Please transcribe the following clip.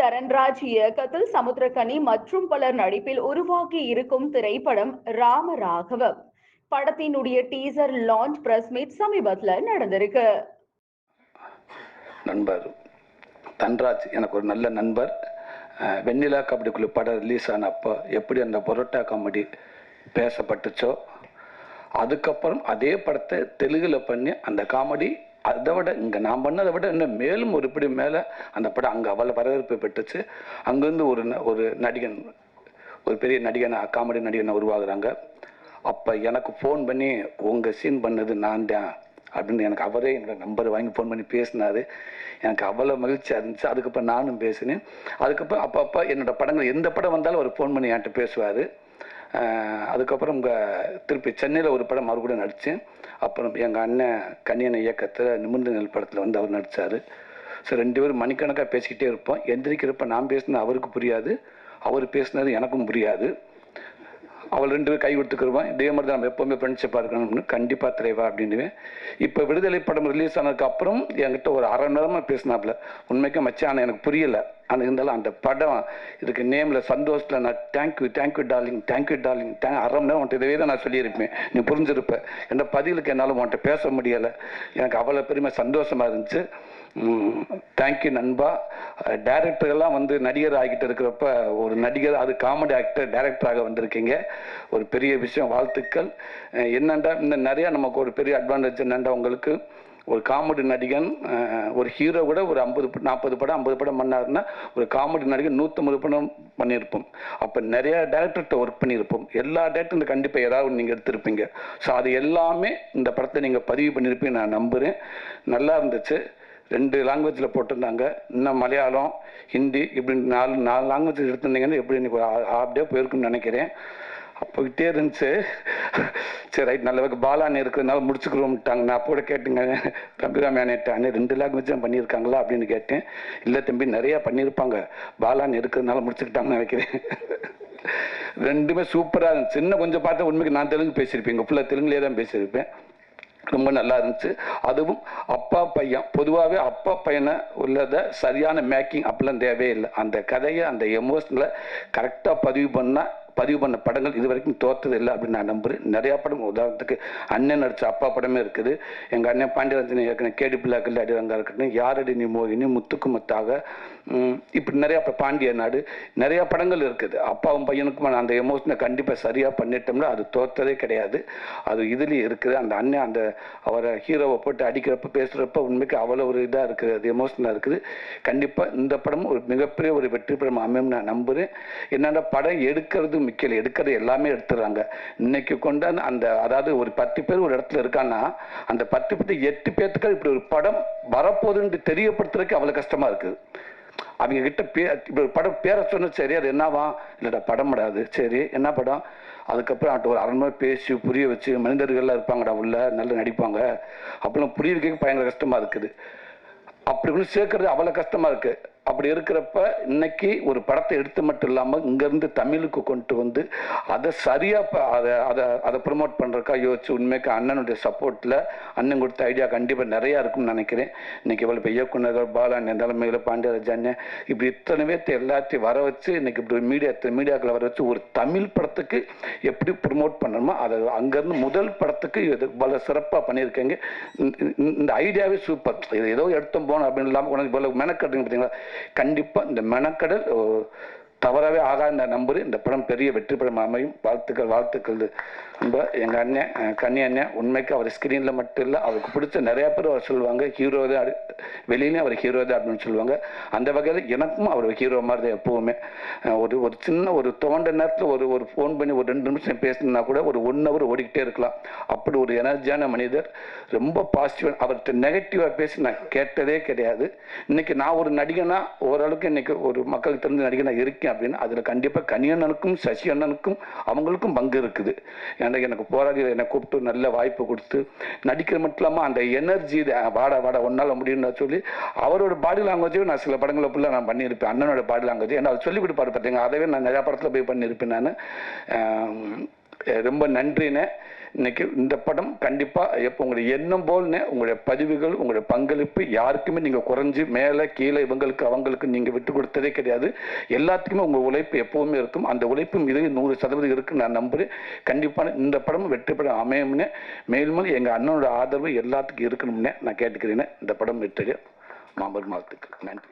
தரன்ராஜ் இயக்கத்தில் சமுத்திரக்கனி மற்றும் பலர் நடிப்பில் உருவாக்கி இருக்கும் திரைப்படம் ராமராகவம். படத்தினுடைய டீசர் லான்ச் பிரஸ் மீட் சமீபத்தில் நடந்திருக்கு. நண்பர் தன்ராஜ் எனக்கு ஒரு நல்ல நண்பர். வெண்ணிலா வெண்ணிலா குழு படம் ரிலீஸ் ஆனப்போ எப்படி அந்த பொரோட்டா காமெடி பேசப்பட்டுச்சோ அதுக்கப்புறம் அதே படத்தை தெலுங்கில் பண்ணி அந்த காமெடி அதை விட இங்கே நான் பண்ணதை விட இன்னும் மேலும் ஒரு இப்படி மேலே அந்த படம் அங்கே அவ்வளோ வரவேற்பு பெற்றுச்சு. அங்கேருந்து ஒரு ந- ஒரு நடிகன் ஒரு பெரிய நடிகனை காமெடி நடிகனை உருவாகுறாங்க அப்போ எனக்கு ஃபோன் பண்ணி உங்கள் சீன் பண்ணது நான் தான் அப்படின்னு எனக்கு அவரே என்னோட நம்பர் வாங்கி ஃபோன் பண்ணி பேசினார். எனக்கு அவ்வளோ மகிழ்ச்சியாக இருந்துச்சு. அதுக்கப்புறம் நானும் பேசினேன். அதுக்கப்புறம் அப்பப்போ என்னோட படங்கள் எந்த படம் வந்தாலும் அவர் ஃபோன் பண்ணி என்கிட்ட பேசுவார். அதுக்கப்புறம் இங்கே திருப்பி சென்னையில் ஒரு படம் அவர் கூட நடித்தேன் அப்புறம் எங்கள் அண்ணன் கன்னியன் இயக்கத்தில் நிமிர்ந்த நெல் படத்தில் வந்து அவர் நடித்தார் ஸோ ரெண்டு பேரும் மணிக்கணக்காக பேசிக்கிட்டே இருப்போம். எந்திரிக்கிறப்ப நான் பேசினது அவருக்கு புரியாது. அவர் பேசினது எனக்கும் புரியாது. அவள் ரெண்டு பேரும் கை கொடுத்துக்கிருவான் இதே மாதிரி தான் நம்ம எப்போவுமே ஃப்ரெண்ட்ஷிப்பாக இருக்கணும்னு கண்டிப்பாக தலைவா அப்படின்னுவேன் இப்போ விடுதலை படம் ரிலீஸ் ஆனதுக்கு அப்புறம் என்கிட்ட ஒரு அரை மணி நேரமாக பேசினாப்புல. உண்மைக்கு மச்சான் எனக்கு புரியலை. ஆனால் இருந்தாலும் அந்த படம் இதுக்கு நேமில் சந்தோஷத்தில் நான் thank you thank you darling thank you darling thank அரை மணி நேரம் உன்ட்டு இதே தான் நான் சொல்லியிருப்பேன். நீ புரிஞ்சிருப்ப. என்ற பதிலுக்கு என்னால் உன்கிட்ட பேச முடியலை. எனக்கு அவ்வளோ பெருமை சந்தோஷமாக இருந்துச்சு. தேங்க்யூ நண்பா. டேரக்டர்லாம் வந்து நடிகர் ஆகிட்டு இருக்கிறப்ப ஒரு நடிகர் அது காமெடி ஆக்டர் டேரக்டராக வந்திருக்கீங்க. ஒரு பெரிய விஷயம் வாழ்த்துக்கள். அஹ் என்னண்டா நிறையா நமக்கு ஒரு பெரிய அட்வான்டேஜ் என்னண்டா உங்களுக்கு? ஒரு காமெடி நடிகன் ஒரு ஹீரோ கூட ஒரு ஐம்பது நாற்பது படம் ஐம்பது படம் பண்ணாருன்னா ஒரு காமெடி நடிகன் நூற்றம்பது படம் பண்ணியிருப்போம். அப்போ நிறையா டேரக்டர்கிட்ட ஒர்க் பண்ணியிருப்போம். எல்லா டேரக்டரும் கண்டிப்பாக ஏதாவது நீங்கள் எடுத்திருப்பீங்க. ஸோ அது எல்லாமே இந்த படத்தை நீங்கள் பதிவு பண்ணியிருப்பீங்க நான் நம்புகிறேன் நல்லா இருந்துச்சு. ரெண்டு லாங்குவேஜில் போட்டிருந்தாங்க. இன்னும் மலையாளம் ஹிந்தி இப்படி நாலு நாலு லாங்குவேஜ் எடுத்திருந்தீங்கன்னா எப்படி இன்னைக்கு ஒரு ஹாஃப் டே போயிருக்குன்னு நினைக்கிறேன். அப்போகிட்டே இருந்துச்சு. சரி ரைட் நல்ல வகை பாலான்னு இருக்கிறதுனால முடிச்சுக்கிறோம்ட்டாங்க நான் அப்போ கூட கேட்டுங்க தம்பிராமேனேட்ட அண்ணே ரெண்டு லாங்குவேஜ் தான் பண்ணியிருக்காங்களா அப்படின்னு கேட்டேன். இல்லை தம்பி நிறையா பண்ணியிருப்பாங்க. பாலான்னு இருக்கிறதுனால முடிச்சுக்கிட்டாங்கன்னு நினைக்கிறேன். ரெண்டுமே சூப்பராக இருந்துச்சு. சின்ன கொஞ்சம் பார்த்தா உண்மைக்கு நான் தெலுங்கு பேசியிருப்பேன். ஃபுல்லாக தெலுங்குலேயே தான் பேசியிருப்பேன். ரொம்ப நல்லா இருந்துச்சு. அதுவும் அப்பா பையன் பொதுவாகவே அப்பா பையனை உள்ளதை சரியான மேக்கிங் அப்பெல்லாம் தேவையே இல்லை அந்த கதையை அந்த எமோஷனில் கரெக்டாக பதிவு பண்ணால் பதிவு பண்ண படங்கள் இது வரைக்கும் தோற்றது இல்லை அப்படின்னு நான் நம்புறேன். நிறையா படம் உதாரணத்துக்கு அண்ணன் நடித்த அப்பா படமே இருக்குது. எங்கள் அண்ணன் பாண்டியராஜன் ஏற்கனவே கேடி பிள்ளாக்கள் அடிரங்கா இருக்கட்டும் யாரடி நீ மோகினி முத்துக்கு முத்தாக இப்படி நிறையா இப்போ பாண்டிய நாடு நிறையா படங்கள் இருக்குது. அப்பாவும் பையனுக்கும் அந்த எமோஷனை கண்டிப்பாக சரியாக பண்ணிட்டோம்னா அது தோற்றதே கிடையாது. அது இதுலேயும் இருக்குது. அந்த அண்ணன் அந்த அவரை ஹீரோவை போட்டு அடிக்கிறப்ப பேசுகிறப்ப உண்மைக்கு அவ்வளோ ஒரு இதாக இருக்குது. அது எமோஷனாக இருக்குது. கண்டிப்பாக இந்த படமும் ஒரு மிகப்பெரிய ஒரு வெற்றி படம் அமையும் நான் நம்புகிறேன் என்னென்னா படம் எடுக்கிறது முக்கியம் எடுக்கிறது எல்லாமே எடுத்துடுறாங்க. இன்னைக்கு கொண்டு அந்த அதாவது ஒரு பத்து பேர் ஒரு இடத்துல இருக்கான்னா அந்த பத்து பேர் எட்டு பேர்த்துக்கு இப்படி ஒரு படம் வரப்போகுதுன்னு தெரியப்படுத்துறதுக்கு அவ்வளோ கஷ்டமாக இருக்குது அவங்க கிட்ட பே இப்படி ஒரு படம் பேரை சொன்ன சரி அது என்னவா? இல்லைடா படம் படாது சரி என்ன படம்? அதுக்கப்புறம் அவன்கிட்ட ஒரு அரை பேசி புரிய வச்சு மனிதர்கள்லாம் இருப்பாங்கடா உள்ள நல்லா நடிப்பாங்க. அப்பெல்லாம் புரிய வைக்க பயங்கர கஷ்டமா இருக்குது. அப்படி ஒன்று சேர்க்கறது அவ்வளோ கஷ்டமாக இருக்குது அப்படி இருக்கிறப்ப இன்னைக்கு ஒரு படத்தை எடுத்து மட்டும் இல்லாமல் இங்கேருந்து தமிழுக்கு கொண்டு வந்து அதை சரியாக அதை அதை அதை ப்ரொமோட் பண்ணுறக்கா யோசிச்சு உண்மைக்கு அண்ணனுடைய சப்போர்ட்டில் அண்ணன் கொடுத்த ஐடியா கண்டிப்பாக நிறையா இருக்கும்னு நினைக்கிறேன். இன்னைக்கு இவ்வளோ இப்போ இயக்குநர்கள் பாலான் தலைமையில் பாண்டியராஜன் இப்படி இத்தனை பேர்த்து எல்லாத்தையும் வர வச்சு இன்னைக்கு இப்படி மீடியா மீடியாக்களை வர வச்சு ஒரு தமிழ் படத்துக்கு எப்படி ப்ரொமோட் பண்ணணுமோ அதை அங்கேருந்து முதல் படத்துக்கு இது பல சிறப்பாக பண்ணியிருக்கேங்க. இந்த- இந்த ஐடியாவே சூப்பர் இது ஏதோ எடுத்தோம் போனோம் அப்படின்னு இல்லாமல் உனக்கு இவ்வளோ மெனக்கட்டுங்க பார்த்தீங்களா? கண்டிப்பாக இந்த மெனக்கடல் தவறாகவே தவறவே ஆகாத நான் நம்புகிறேன் இந்த படம் பெரிய வெற்றி படம் அமையும். வாழ்த்துக்கள் வாழ்த்துக்கள். ரொம்ப எங்கள் அண்ணன் கன்னி அண்ணன் உண்மைக்கு அவர் ஸ்க்ரீனில் மட்டும் இல்லை அவருக்கு பிடிச்ச நிறையா பேர் அவர் சொல்லுவாங்க ஹீரோ தான் வெளியிலே அவர் ஹீரோ தான் அப்படின்னு சொல்லுவாங்க. அந்த வகையில் எனக்கும் அவர் ஹீரோ மாதிரி தான் எப்போவுமே ஒரு ஒரு சின்ன ஒரு தோண்ட நேரத்தில் ஒரு ஒரு ஃபோன் பண்ணி ஒரு ரெண்டு நிமிஷம் பேசினா கூட ஒரு ஒன் ஹவர் ஓடிக்கிட்டே இருக்கலாம். அப்படி ஒரு எனர்ஜியான மனிதர். ரொம்ப பாசிட்டிவ் அவர்கிட்ட நெகட்டிவாக பேசி நான் கேட்டதே கிடையாது. இன்னைக்கு நான் ஒரு நடிகனா ஓரளவுக்கு இன்றைக்கி ஒரு மக்களுக்கு தெரிஞ்ச நடிகனாக இருக்கேன். அப்படின்னா அதில் கண்டிப்பாக கனியண்ணனுக்கும் சசி அண்ணனுக்கும் அவங்களுக்கும் பங்கு இருக்குது. ஏன்னா எனக்கு போராடி என்னை கூப்பிட்டு நல்ல வாய்ப்பு கொடுத்து நடிக்கிற மட்டும் இல்லாமல் அந்த எனர்ஜி வாடா வாடா ஒன்றால் முடியும்னு சொல்லி அவரோட பாடி லாங்குவேஜையும் நான் சில படங்களை ஃபுல்லாக நான் பண்ணியிருப்பேன். அண்ணனோட பாடி லாங்குவேஜ் ஏன்னா அவர் சொல்லி கொடுப்பாரு பார்த்தீங்க அதவே நான் நிறையா படத்தில் போய் பண்ணியிருப்பேன் நான். ரொம்ப நன்றிண்ணே இன்னைக்கு இந்த படம் கண்டிப்பாக எப்போ உங்களுடைய எண்ணம் போல்னே உங்களுடைய பதிவுகள் உங்களுடைய பங்களிப்பு யாருக்குமே நீங்கள் குறைஞ்சி மேலே கீழே இவங்களுக்கு அவங்களுக்கு நீங்கள் விட்டு கொடுத்ததே கிடையாது. எல்லாத்துக்குமே உங்கள் உழைப்பு எப்போவுமே இருக்கும். அந்த உழைப்பும் இது நூறு சதவீதம் இருக்குன்னு நான் நம்புகிறேன் கண்டிப்பான இந்த படம் வெற்றி படம் அமையும்னே. மேலும் எங்கள் அண்ணனோட ஆதரவு எல்லாத்துக்கும் இருக்கணும்னே நான் கேட்டுக்கிறேன். இந்த படம் வெற்றி மாம்பழம் வாழ்த்துக்கு நன்றி.